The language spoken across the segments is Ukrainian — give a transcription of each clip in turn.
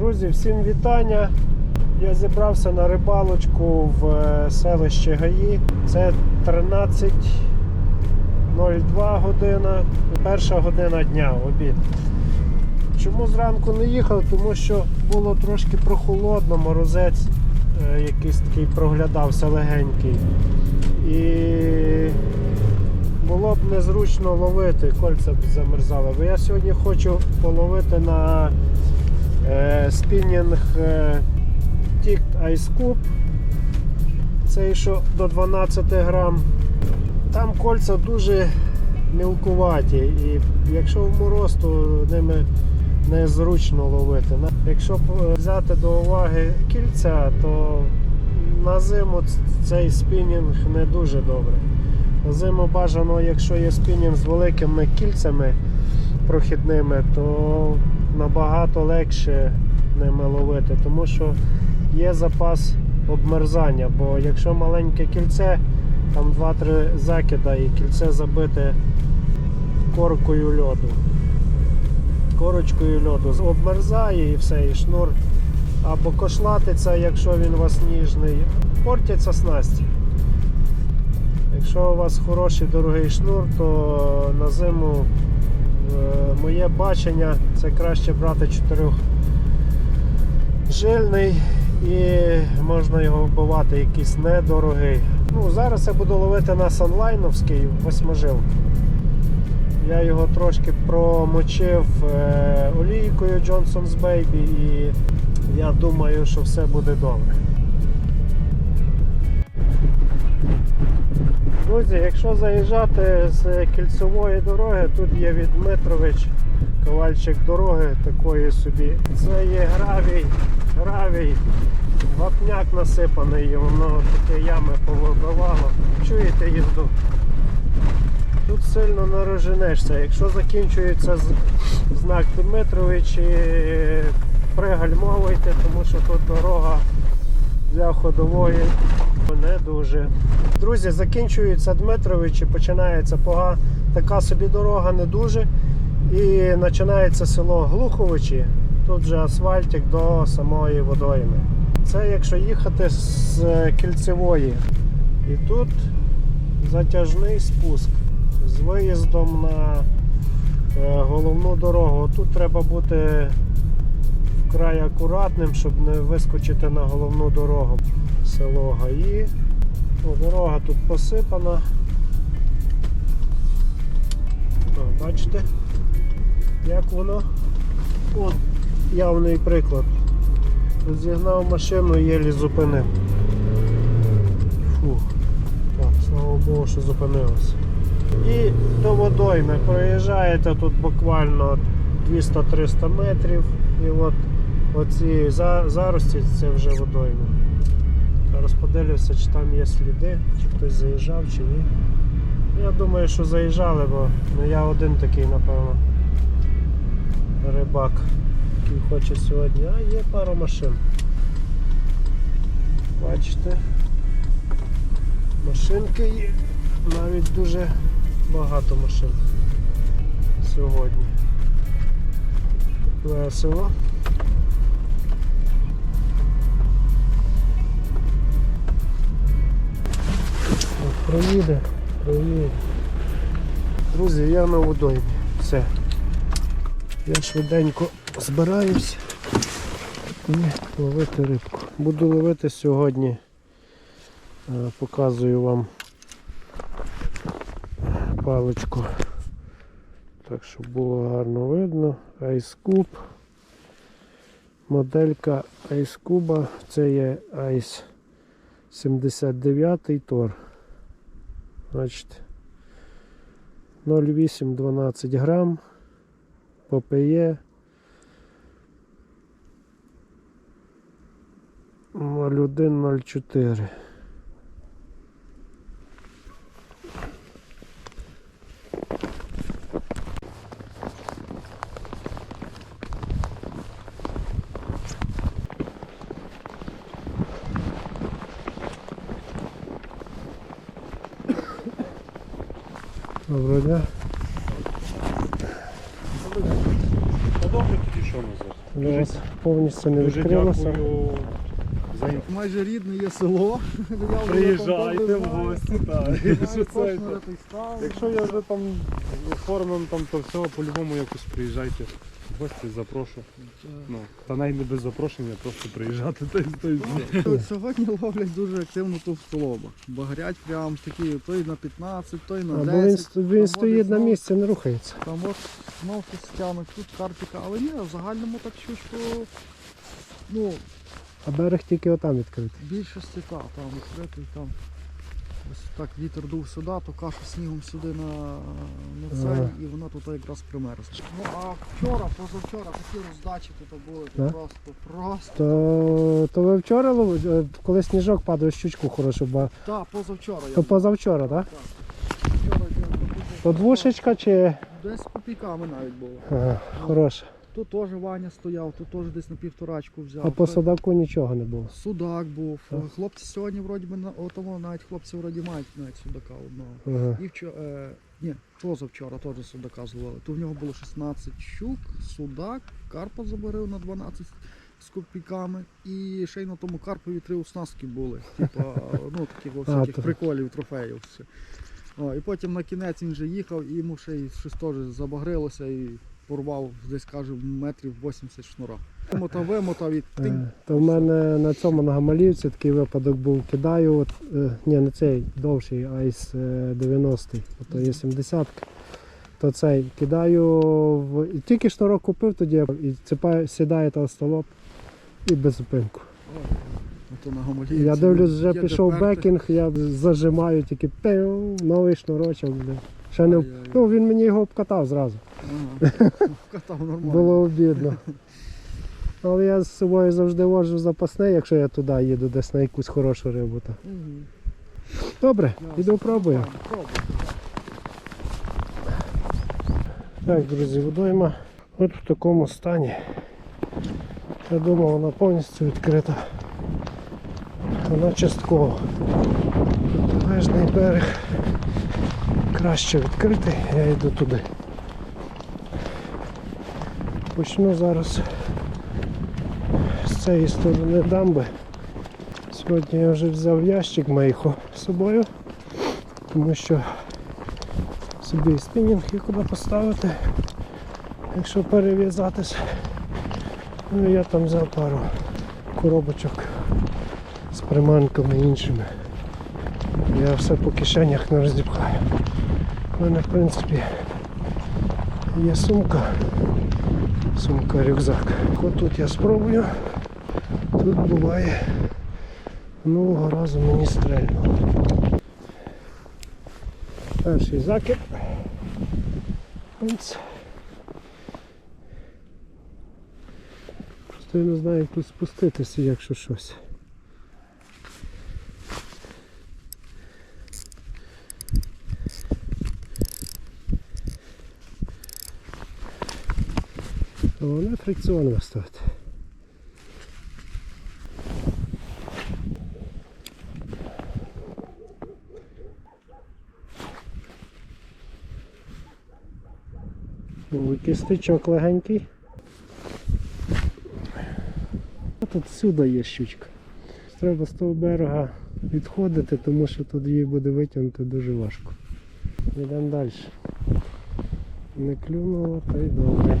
Друзі, всім вітання. Я зібрався на рибалочку в е, селище Гаї. Це 13.02 година, перша година дня, обід. Чому зранку не їхав? Тому що було трошки прохолодно, морозець е, якийсь такий проглядався легенький. І було б незручно ловити, кольця б замерзали. Бо я сьогодні хочу половити на спінінг е, Ticked Ice Cube. Цей що до 12 грам. Там кольця дуже мілкуваті, і якщо в мороз, то ними незручно ловити. Якщо взяти до уваги кільця, то на зиму цей спінінг не дуже добре. На зиму бажано, якщо є спінінг з великими кільцями прохідними, то набагато легше ними ловити, тому що є запас обмерзання. Бо якщо маленьке кільце, там 2-3 закида і кільце забите коркою льоду. Корочкою льоду обмерзає і все, і шнур або кошлатиться, якщо він у вас ніжний, портяться снасті. Якщо у вас хороший дорогий шнур, то на зиму моє бачення це краще брати 4 жильний і можна його вбивати якийсь недорогий. Ну, зараз я буду ловити на санлайновський восьможил. Я його трошки промочив е, олійкою Johnson's Baby і я думаю, що все буде добре. Друзі, якщо заїжджати з кільцевої дороги, тут є від Дмитрович ковальчик дороги такої собі. Це є гравій, гравій, вапняк насипаний, і воно таке ями повибивало. Чуєте їзду? Тут сильно не розженешся. Якщо закінчується знак Дмитрович, пригальмовуйте, тому що тут дорога для ходової не дуже. Друзі, закінчується Дмитрович і починається пога... така собі дорога не дуже. І починається село Глуховичі. Тут же асфальтик до самої водойми. Це якщо їхати з кільцевої. І тут затяжний спуск з виїздом на е, головну дорогу. Тут треба бути вкрай акуратним, щоб не вискочити на головну дорогу. Село Гаї. О, дорога тут посипана. О, бачите, як воно? От явний приклад. Розігнав машину і єлі зупинив. Фух. Так, слава Богу, що зупинилося. І до водойми проїжджаєте тут буквально 200-300 метрів. І от оці зарості це вже водойми. Зараз подивлюся, чи там є сліди, чи хтось заїжджав, чи ні. Я думаю, що заїжджали, бо ну, я один такий, напевно, рибак, який хоче сьогодні. А є пара машин. Бачите? Машинки є. Навіть дуже багато машин сьогодні. Весело. Проїде, проїде. Друзі, я на водоймі. Все. Я швиденько збираюсь і ловити рибку. Буду ловити сьогодні. Е, Показую вам паличку. Так, щоб було гарно видно. Ice Cube. Моделька Ice Cube. Це є Ice 79 Тор. Значить 0,8-12 грам. ППЄ. 0104. Подобно тоді що назад. але от повністю не Дуже відкрилося. дякую за інформацію. Майже рідне є село. Я Приїжджайте добре в гості, так. Що це? Якщо я вже там оформив, там, то все, по-любому якось приїжджайте. В гості запрошу. Ну, та навіть не без запрошення, просто приїжджати. Та, й- та, й все. От Сьогодні ловлять дуже активно товстолоба. Багрять прям такі, той на 15, той на 10. бо він, він стоїть на місці, не рухається. Там от знов тянуть, тут карпіка, але ні, в загальному так щучку, ну, А берег тільки отам відкритий. в більшості та, там відкритий, там. Ось так вітер дув сюди, то кашу снігом сюди на, на цей, Ага. і вона тут якраз примерзла. Ну а вчора, позавчора такі роздачі тут були, Да? просто, просто. То, то ви вчора ловили, коли сніжок падає, щучку хорошу, бо Так, позавчора я. позавчора, так? Вчора я То двушечка чи Десь з копійками навіть було. ага, хороша. Тут теж Ваня стояв, тут теж десь на півторачку взяв. А по судаку нічого не було. Судак був. Так. Хлопці сьогодні вроді би на отому навіть хлопці вроді мають навіть судака одного. Ага. І вчора, е, ні, позавчора теж судака зловили. То в нього було 16 щук, судак, карпа забарив на 12 з копійками. І ще й на тому карпові три оснастки були. Типа, ну таких А, всяких то- приколів, трофеїв. все. О, і потім на кінець він вже їхав і йому ще й щось теж забагрилося і порвав десь каже метрів 80 шнура. Вимотав, вимотав і тинь. Е, То в мене на цьому на Гамалівці такий випадок був. Кидаю, от, е, ні, не цей довший, а із е, 90-й, ото є 70 то цей кидаю в. і Тільки шнурок купив тоді і цепаю, сідає толстолоб і без зупинку. Ото на Гомолівці. Я дивлюсь, вже Є пішов бекінг, я зажимаю тільки пив, новий шнурочок. блін. Ще не, ну, він мені його обкатав зразу. Ага. Катав нормально. Було обідно. Але я з собою завжди вожу запасний, якщо я туди їду десь на якусь хорошу рибу. То. Добре, іду пробую. Так, друзі, водойма от в такому стані. Я думав, вона повністю відкрита. Вона частково. Протилежний берег краще відкритий, я йду туди. Почну зараз з цієї сторони дамби. Сьогодні я вже взяв ящик мейхо з собою, тому що собі спінінг є куди поставити, якщо перев'язатись. Ну я там взяв пару коробочок з приманками іншими. Я все по кишенях не розіпхаю. У мене в принципі є сумка. Сумка рюкзак. От тут я спробую. Тут буває. Минулого разу мені стрельнуло. Перший закид. Просто я не знаю, як тут спуститися, якщо щось. Фрикціон виставити. Ой, кистичок легенький. А Тут всюди є щучка. Треба з того берега відходити, тому що тут її буде витягнути дуже важко. Йдемо далі. Не клюнуло, то й добре.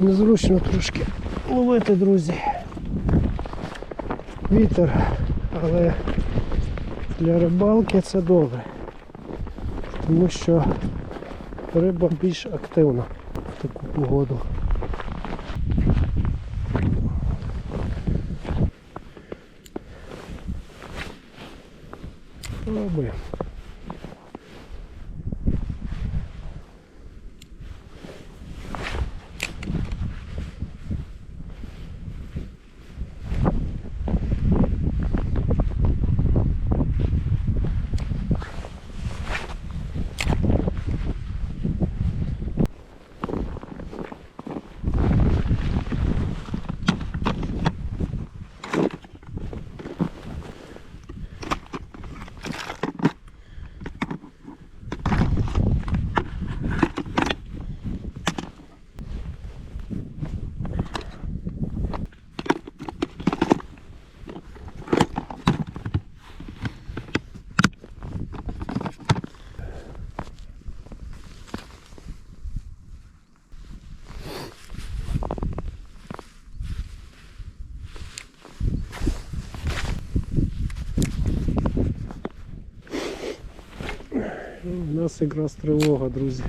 Незручно трошки ловити, друзі. Вітер, але для рибалки це добре. Тому що риба більш активна в таку погоду. Пробуємо. Нас якраз тривога, друзі.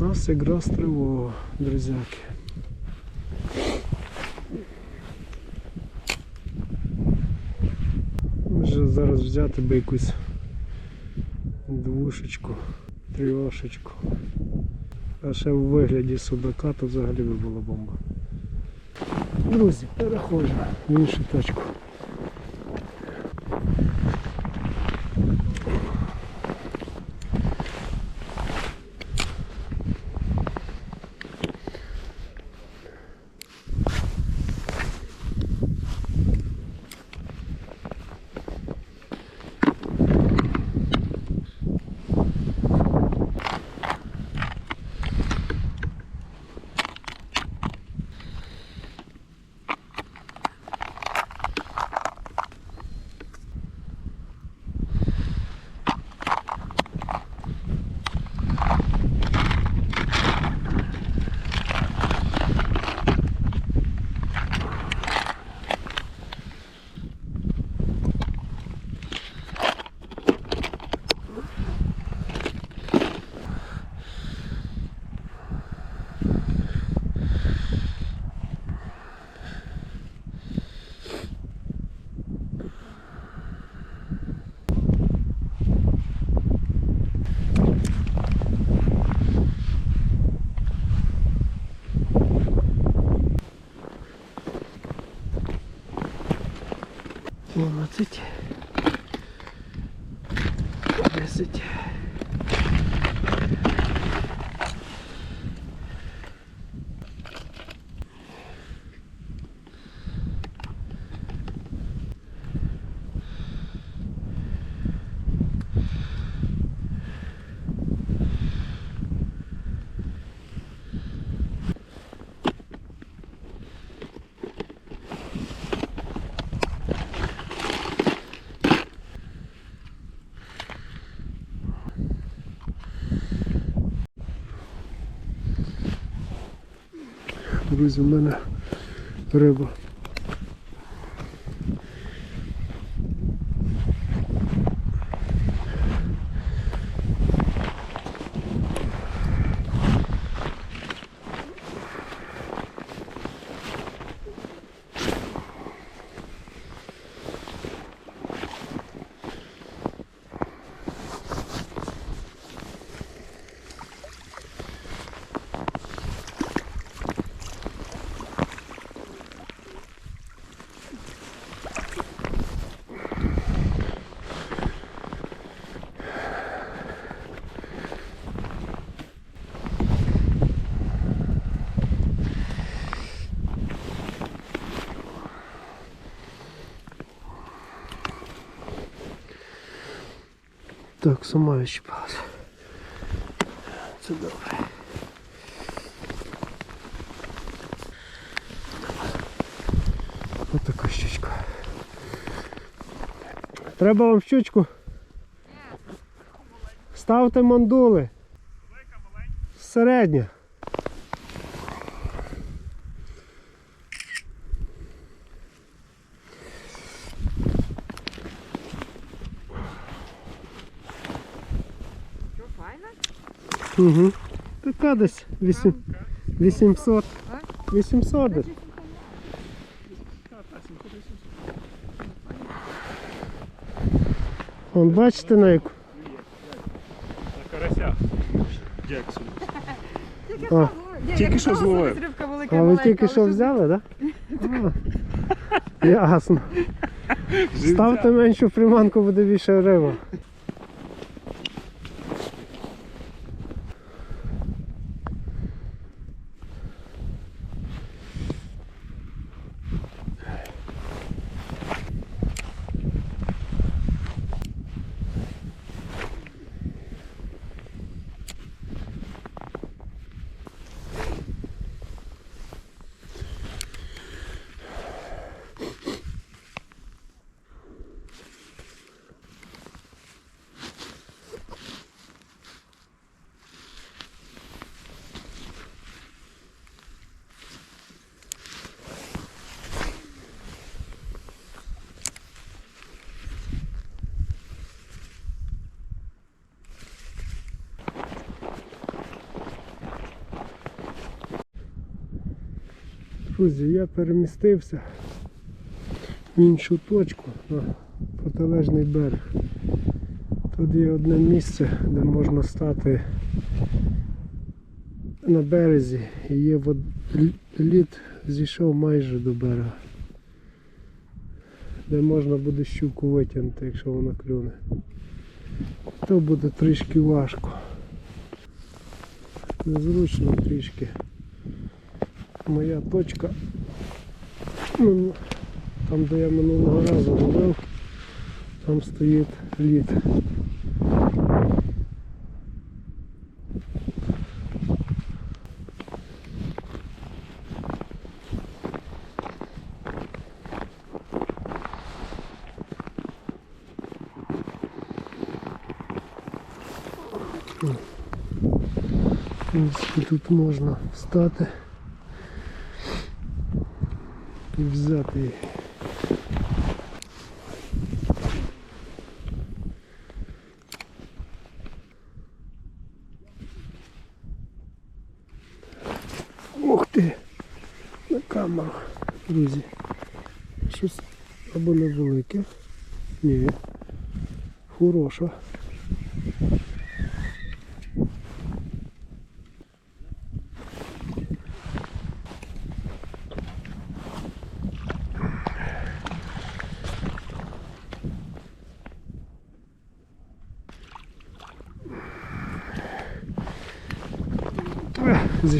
У нас якраз тривога, друзяки. Зараз взяти би якусь двушечку, трьошечку. А ще в вигляді судака то взагалі би була бомба. Друзі, переходжу в іншу точку. Друзі, в мене риба. Так, сама відчіпалася. Це добре. Ось така щучка. Треба вам щучку. Ставте мандули. Середня. Що, файна? Угу. Така десь 8, 800. 800 десь. Вон бачите на яку. На карася. Джексон. Тільки А, що, тільки що зловив. Велика, А ви тільки що взяли, так? Да? Ясно. Ставте меншу приманку, буде більше риба. Друзі, я перемістився в іншу точку на протилежний берег. Тут є одне місце, де можна стати на березі і є вод... лід зійшов майже до берега. Де можна буде щуку витягнути, якщо вона клюне. То буде трішки важко. Незручно трішки. Моя точка. Ну, там, де я минулого разу ловив, там стоїть лід. В принципі, тут можна встати І взяти. Ух ти! На камеру, друзі. Щось або невелике. Ні. Хороша.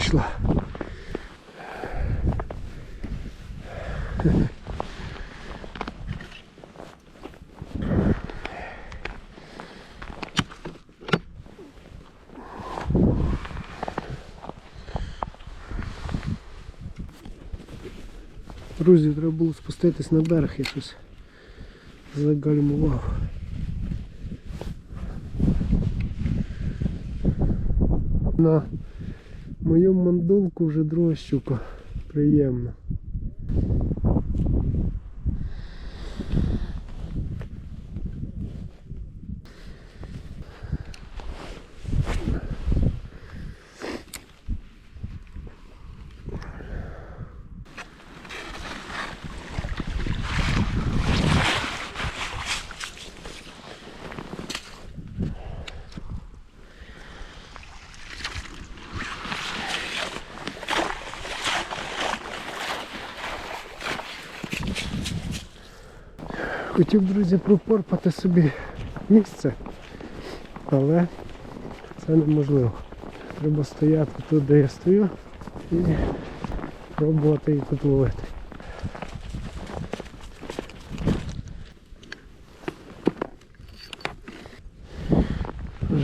Зійшла. Друзі, треба було спуститись на берег, я щось загальмував. На мою мандулку вже друга. Приємно. Хотів, друзі, пропорпати собі місце, але це неможливо. Треба стояти тут, де я стою, і пробувати її тут ловити.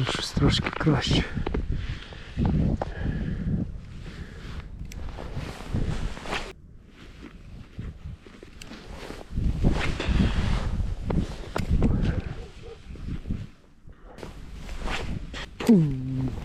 Щось трошки краще. うん。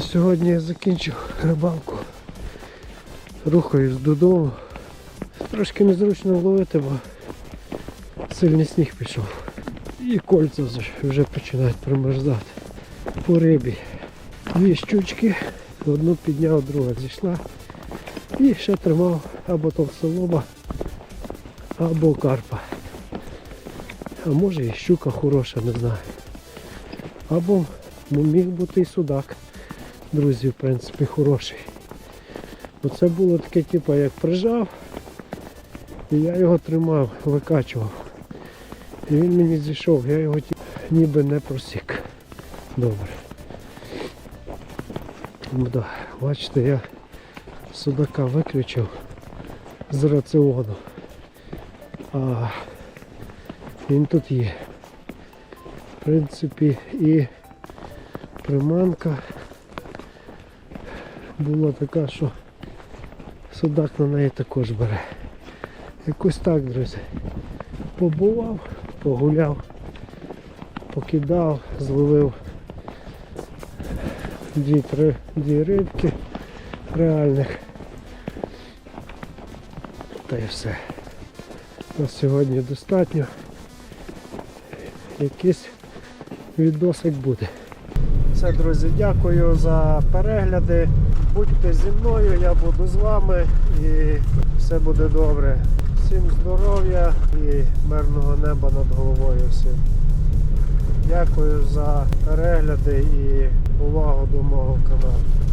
Сьогодні я закінчив рибалку. Рухаюсь додому. Трошки незручно ловити, бо сильний сніг пішов. І кольця вже- починають примерзати. По рибі. Дві щучки, одну підняв, друга зійшла. І ще тримав або толстолоба, або карпа. А може і щука хороша, не знаю. Або міг бути і судак. Друзі, в принципі, хороший. Оце було таке, типу, як прижав, і я його тримав, викачував. І він мені зійшов, я його ніби не просік. Добре. Ну, да. Бачите, я судака виключив з раціону. А він тут є. В принципі, і приманка була така, що судак на неї також бере. Якось так, друзі. Побував, погуляв, покидав, зловив дві-три дві рибки реальних. Та й все. На сьогодні достатньо. Якийсь відосик буде. Все, друзі, дякую за перегляди. Будьте зі мною, я буду з вами і все буде добре. Всім здоров'я і мирного неба над головою всім. Дякую за перегляди і увагу до мого каналу.